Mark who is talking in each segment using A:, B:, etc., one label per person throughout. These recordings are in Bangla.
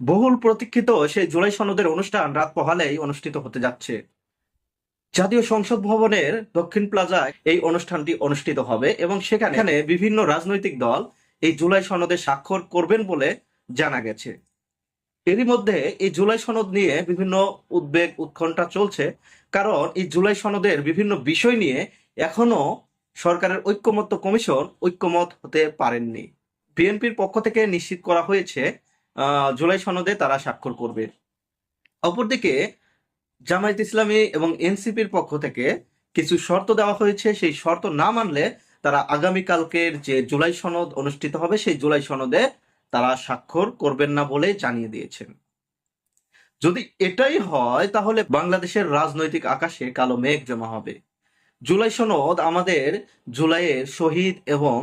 A: বহুল প্রতীক্ষিত সেই জুলাই সনদের অনুষ্ঠান রাত পহালেই অনুষ্ঠিত হতে যাচ্ছে। জাতীয় সংসদ ভবনের দক্ষিণ প্লাজায় এই অনুষ্ঠানটি অনুষ্ঠিত হবে এবং সেখানে বিভিন্ন রাজনৈতিক দল এই জুলাই সনদে স্বাক্ষর করবেন বলে জানা গেছে। এরই মধ্যে এই জুলাই সনদ নিয়ে বিভিন্ন উদ্বেগ উৎকণ্ঠা চলছে, কারণ এই জুলাই সনদের বিভিন্ন বিষয় নিয়ে এখনও সরকারের ঐক্যমত্য কমিশন ঐক্যমত হতে পারেননি। বিএনপির পক্ষ থেকে নিশ্চিত করা হয়েছে জুলাই সনদে তারা স্বাক্ষর করবে। অপরদিকে জামায়াত ইসলামী এবং এনসিপির পক্ষ থেকে কিছু শর্ত দেওয়া হয়েছে। সেই শর্ত না মানলে তারা আগামীকালকের যে জুলাই সনদ অনুষ্ঠিত হবে, সেই জুলাই সনদে তারা স্বাক্ষর করবেন না বলে জানিয়ে দিয়েছেন। যদি এটাই হয়, তাহলে বাংলাদেশের রাজনৈতিক আকাশে কালো মেঘ জমা হবে। জুলাই সনদ আমাদের জুলাইয়ের শহীদ এবং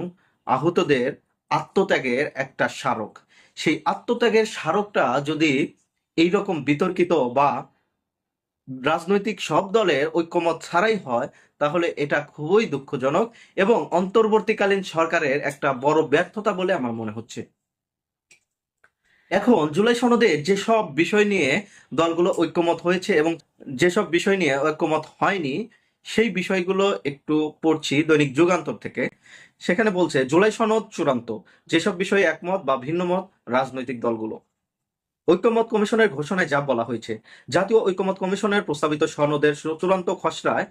A: আহতদের আত্মত্যাগের একটা স্মারক। সেই আত্মত্যাগের স্মারকটা যদি এইরকম বিতর্কিত বা রাজনৈতিক সব দলের ঐক্যমত ছাড়াই হয়, তাহলে এটা খুবই দুঃখজনক এবং অন্তর্বর্তীকালীন সরকারের একটা বড় ব্যর্থতা বলে আমার মনে হচ্ছে। এখন জুলাই সনদের যেসব বিষয় নিয়ে দলগুলো ঐক্যমত হয়েছে এবং যেসব বিষয় নিয়ে ঐক্যমত হয়নি সেই বিষয়গুলো একটু পড়ছি দৈনিক যুগান্তর থেকে। সেখানে বলছে, জুলাই সনদ চূড়ান্ত। যেসব বিষয়ে একমত বা ভিন্নমত, রাজনৈতিক দলগুলো। ঐক্যমত কমিশনের ঘোষণায় যা বলা হয়েছে, জাতীয় ঐক্যমত কমিশনের প্রস্তাবিত সনদের চূড়ান্ত খসড়ায়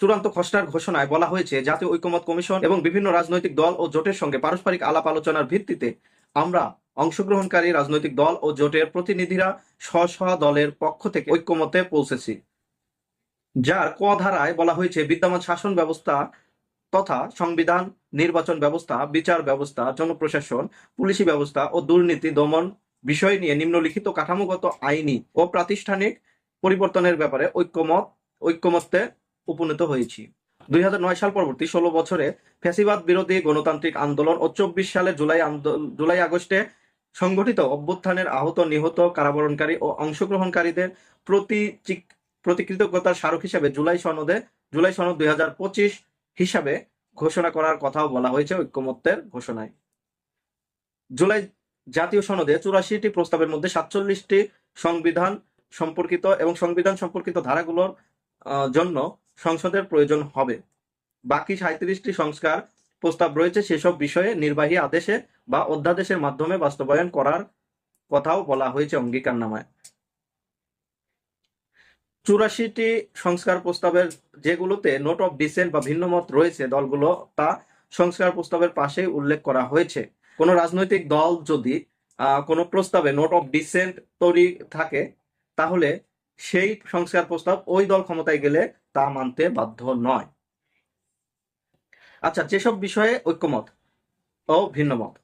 A: চূড়ান্ত খসড়ার ঘোষণায় বলা হয়েছে, জাতীয় ঐক্যমত কমিশন এবং বিভিন্ন রাজনৈতিক দল ও জোটের সঙ্গে পারস্পরিক আলাপ আলোচনার ভিত্তিতে আমরা অংশগ্রহণকারী রাজনৈতিক দল ও জোটের প্রতিনিধিরা স্ব স্ব দলের পক্ষ থেকে ঐক্যমতে পৌঁছেছি। যার ক ধারায় বলা হয়েছে, বিদ্যমান শাসন ব্যবস্থা তথা সংবিধান, নির্বাচন ব্যবস্থা, বিচার ব্যবস্থা, জনপ্রশাসন, পুলিশি ব্যবস্থা ও দুর্নীতি দমন বিষয় নিয়ে নিম্নলিখিত কাঠামোগত আইনি ও প্রাতিষ্ঠানিক পরিবর্তনের ব্যাপারে ঐক্যমত, ঐক্যমত্যে উপনীত হয়েছি। দুই হাজার নয় সাল পরবর্তী ষোলো বছরে ফ্যাসিবাদ বিরোধী গণতান্ত্রিক আন্দোলন ও চব্বিশ সালে জুলাই জুলাই আগস্টে সংগঠিত অভ্যুত্থানের আহত নিহত কারাবরণকারী ও অংশগ্রহণকারীদের প্রতি চিক- প্রতিকৃতজ্ঞতার স্মারক হিসাবে জুলাই সনদে, জুলাই সনদ দুই হাজার পঁচিশ হিসাবে ঘোষণা করার কথাও বলা হয়েছে ঐক্যমত্যের ঘোষণায়। জুলাই জাতীয় সনদে চুরাশিটি প্রস্তাবের মধ্যে সাতচল্লিশটি সংবিধান সম্পর্কিত এবং সংবিধান সম্পর্কিত ধারাগুলোর জন্য সংসদের প্রয়োজন হবে। বাকি সাঁত্রিশটি সংস্কার প্রস্তাব রয়েছে, সেসব বিষয়ে নির্বাহী আদেশে বা অধ্যাদেশের মাধ্যমে বাস্তবায়ন করার কথাও বলা হয়েছে অঙ্গীকারনামায়। চুরাশিটি সংস্কার প্রস্তাবের যেগুলোতে নোট অফ ডিসেন্ট বা ভিন্নমত রয়েছে দলগুলো, তা সংস্কার প্রস্তাবের পাশে উল্লেখ করা হয়েছে। কোনো রাজনৈতিক দল যদি কোনো প্রস্তাবে নোট অফ ডিসেন্ট তৈরি থাকে, তাহলে সেই সংস্কার প্রস্তাব ওই দল ক্ষমতায় গেলে তা মানতে বাধ্য নয়। আচ্ছা যেসব বিষয়ে ঐক্যমত ও ভিন্নমত,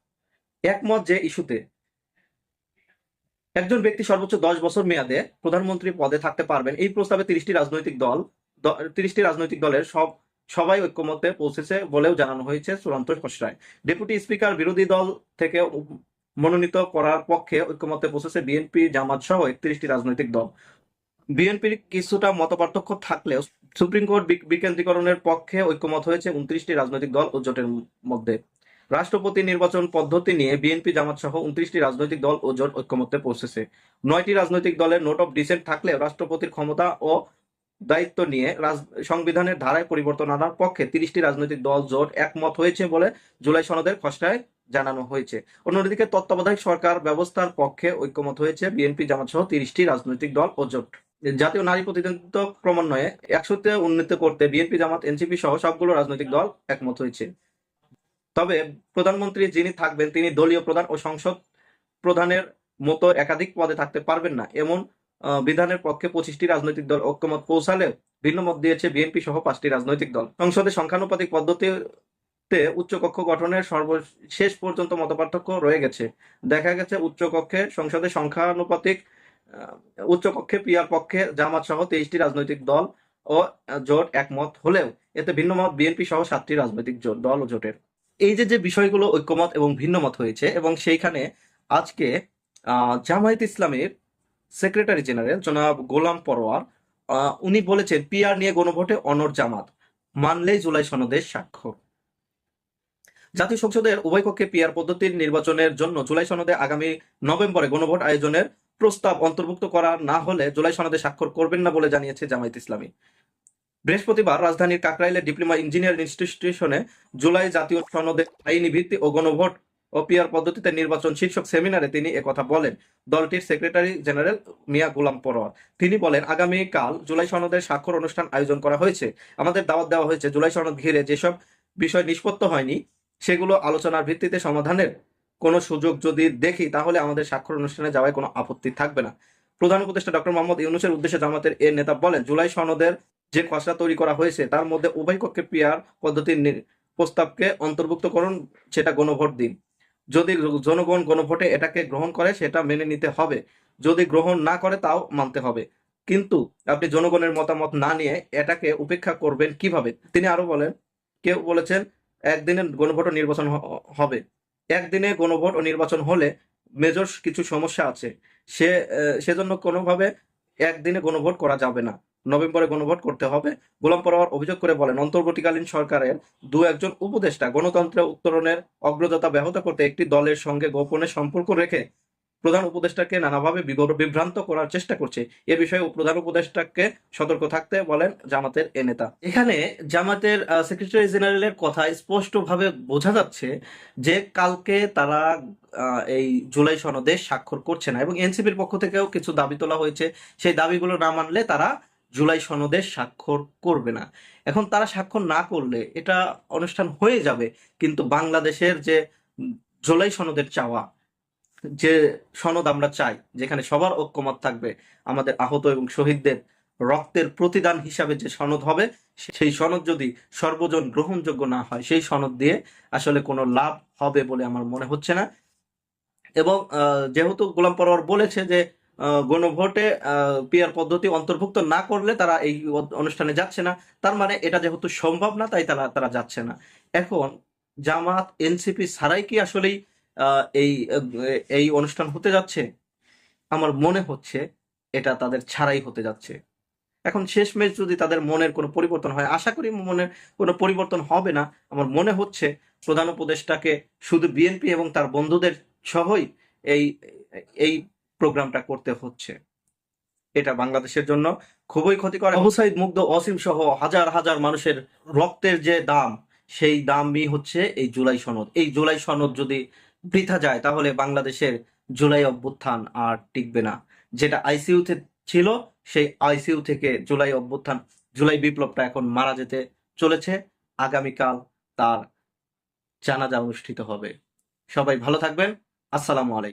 A: একমত যে ইস্যুতে একজন ব্যক্তি সর্বোচ্চ দশ বছর মেয়াদে প্রধানমন্ত্রী পদে থাকতে পারবেন। এই প্রস্তাবে তিরিশটি রাজনৈতিক দল তিরিশটি রাজনৈতিক দলের সব, সবাই ঐক্যমতে পৌঁছেছে বলেও জানানো হয়েছে চূড়ান্ত খসড়ায়। ডেপুটি স্পিকার, বিরোধী দল থেকে মনোনীত করার পক্ষে ঐক্যমতে পৌঁছেছে বিএনপি, জামাত সহ একত্রিশটি রাজনৈতিক দল। বিএনপির কিছুটা মতপার্থক্য থাকলেও সুপ্রিম কোর্ট বিক- বিকেন্দ্রীকরণের পক্ষে ঐক্যমত হয়েছে উনত্রিশটি রাজনৈতিক দল ও জোটের মধ্যে। রাষ্ট্রপতি নির্বাচন পদ্ধতি নিয়ে বিএনপি, জামাত সহ উনত্রিশটি রাজনৈতিক দল ও জোট ঐক্যমত্যে পৌঁছেছে। নয়টি রাজনৈতিক দলের নোট অফ ডিসেন্ট থাকলেও রাষ্ট্রপতির ক্ষমতা ও দায়িত্ব নিয়ে সংবিধানের ধারায় পরিবর্তন আনার পক্ষে তিরিশটি রাজনৈতিক দল, জোট একমত হয়েছে বলে জুলাই সনদের খসড়ায় জানানো হয়েছে। অন্যদিকে তত্ত্বাবধায়ক সরকার ব্যবস্থার পক্ষে ঐক্যমত হয়েছে বিএনপি, জামাত সহ তিরিশটি রাজনৈতিক দল ও জোট। জাতীয় নারী প্রতিনিধিত্ব ক্রমান্বয়ে একশোতে উন্নীত করতে বিএনপি, জামাত, এনসিপি সহ সবগুলো রাজনৈতিক দল একমত হয়েছে। তবে প্রধানমন্ত্রী যিনি থাকবেন, তিনি দলীয় প্রধান ও সংসদ প্রধানের মতো একাধিক পদে থাকতে পারবেন না। এমন বিধানের পক্ষে পঁচিশটি রাজনৈতিক দল ঐক্যমত পৌঁছালেও ভিন্ন মত দিয়েছে বিএনপি সহ পাঁচটি রাজনৈতিক দল। সংসদে সংখ্যানুপাতিক পদ্ধতিতে উচ্চকক্ষ গঠনের সর্বশেষ পর্যন্ত মতপার্থক্য রয়ে গেছে। দেখা গেছে উচ্চকক্ষে, সংসদে সংখ্যানুপাতিক উচ্চকক্ষে পিয়ার পক্ষে জামাত সহ তেইশটি রাজনৈতিক দল ও জোট একমত হলেও এতে ভিন্নমত বিএনপি সহ সাতটি রাজনৈতিক জোট দল ও জোটের। এই যে যে বিষয়গুলো ঐক্যমত এবং ভিন্নমত হয়েছে এবং সেইখানে আজকে জামায়াত ইসলামের সেক্রেটারি জেনারেল জনাব গোলাম পরোয়ার উনি বলেছেন, পিআর নিয়ে গণভোটে অনর জামাত মানলেই জুলাই সনদের স্বাক্ষর। জাতীয় সংসদের উভয় কক্ষে পিয়ার পদ্ধতির নির্বাচনের জন্য জুলাই সনদে আগামী নভেম্বরে গণভোট আয়োজনের প্রস্তাব অন্তর্ভুক্ত করা না হলে জুলাই সনদে স্বাক্ষর করবেন না বলে জানিয়েছে জামায়াত ইসলামী। বৃহস্পতিবার রাজধানীর কাকরাইলের ডিপ্লোমা ইঞ্জিনিয়ার ইনস্টিটিউশনে জুলাই জাতীয় সনদে আইনি ভিত্তি ও গণভোট ও পিয়ার পদ্ধতিতে নির্বাচন শীর্ষক সেমিনারে তিনি একথা বলেন। দলটির সেক্রেটারি জেনারেল মিয়া গুলাম পরোয়ার। তিনি বলেন, আগামীকাল জুলাই সনদের স্বাক্ষর অনুষ্ঠান আয়োজন করা হয়েছে। আমাদের দাওয়াত দেওয়া হয়েছে জুলাই সনদ ঘিরে যেসব বিষয় নিষ্পত্ত হয়নি, সেগুলো আলোচনার ভিত্তিতে সমাধানের কোনো সুযোগ যদি দেখি, তাহলে আমাদের স্বাক্ষর অনুষ্ঠানে যাওয়ায় কোনো আপত্তি থাকবে না। প্রধান উপদেষ্টা ডক্টর মোহাম্মদ ইউনুসের উদ্দেশ্যে জামাতের এ নেতা বলেন, জুলাই সনদের যে খসড়া তৈরি করা হয়েছে, তার মধ্যে উভয় কক্ষে পিয়ার পদ্ধতির প্রস্তাবকে অন্তর্ভুক্ত করুন, সেটা গণভোট দিন। যদি জনগণ গণভোটে এটাকে গ্রহণ করে, সেটা মেনে নিতে হবে। যদি গ্রহণ না করে, তাও মানতে হবে। কিন্তু আপনি জনগণের মতামত না নিয়ে এটাকে উপেক্ষা করবেন কীভাবে? তিনি আরও বলেন, কেউ বলেছেন, একদিনে গণভোট ও নির্বাচন হবে। একদিনে গণভোট ও নির্বাচন হলে মেজর কিছু সমস্যা আছে। সে সেজন্য কোনোভাবে একদিনে গণভোট করা যাবে না। নভেম্বরে গণভোট করতে হবে। গোলাম পরোয়ার অভিযোগ করে বলেন, অন্তর্বর্তীকালীন সরকারের দু একজন উপদেষ্টা গণতন্ত্রের উত্তরণের অগ্রযাত্রা ব্যাহত করতে একটি দলের সঙ্গে গোপনে সম্পর্ক রেখে প্রধান উপদেষ্টাকে নানাভাবে বিভ্রান্ত করার চেষ্টা করছে। এ বিষয়ে প্রধান উপদেষ্টাকে সতর্ক থাকতে বলেন জামাতের এ নেতা। এখানে জামাতের সেক্রেটারি জেনারেলের কথা স্পষ্টভাবে বোঝা যাচ্ছে যে কালকে তারা এই জুলাই সনদে স্বাক্ষর করছে না এবং এনসিপির পক্ষ থেকেও কিছু দাবি তোলা হয়েছে। সেই দাবিগুলো না মানলে তারা জুলাই সনদে স্বাক্ষর করবে না। এখন তারা স্বাক্ষর না করলে এটা অনুষ্ঠান হয়ে যাবে, কিন্তু বাংলাদেশের যে জুলাই সনদের চাওয়া, যে সনদ আমরা চাই, যেখানে সবার ঐক্যমত থাকবে, আমাদের আহত এবং শহীদদের রক্তের প্রতিদান হিসাবে যে সনদ হবে, সেই সনদ যদি সর্বজন গ্রহণযোগ্য না হয়, সেই সনদ দিয়ে আসলে কোনো লাভ হবে বলে আমার মনে হচ্ছে না। এবং যেহেতু গোলাম পরোয়ার বলেছে যে গণভোটে পিয়ার পদ্ধতি অন্তর্ভুক্ত না করলে তারা এই অনুষ্ঠানে যাচ্ছে না। তার মানে এটা যেহেতু সম্ভব না, তাই তারা তারা যাচ্ছে না। এখন জামাত এনসিপি ছাড়াই কি আসলেই এই এই অনুষ্ঠান হতে যাচ্ছে? আমার মনে হচ্ছে এটা তাদের ছাড়াই হতে যাচ্ছে। এখন শেষমেশ যদি তাদের মনের কোনো পরিবর্তন হয়, আশা করি মনের কোনো পরিবর্তন হবে না। আমার মনে হচ্ছে প্রধান উপদেষ্টাকে শুধু বিএনপি এবং তার বন্ধুদের সহই এই এই প্রোগ্রামটা করতে হচ্ছে। এটা বাংলাদেশের জন্য খুবই ক্ষতিকর। আবু সাইদ মুগ্ধ অসীম সহ হাজার হাজার মানুষের রক্তের যে দাম, সেই দামই হচ্ছে এই জুলাই সনদ। এই জুলাই সনদ যদি বৃথা যায়, তাহলে বাংলাদেশের জুলাই অভ্যুত্থান আর টিকবে না। যেটা আইসিইউতে ছিল, সেই আইসিইউ থেকে জুলাই অভ্যুত্থান, জুলাই বিপ্লবটা এখন মারা যেতে চলেছে। আগামীকাল তার জানাজা অনুষ্ঠিত হবে। সবাই ভালো থাকবেন। আসসালামু আলাইকুম।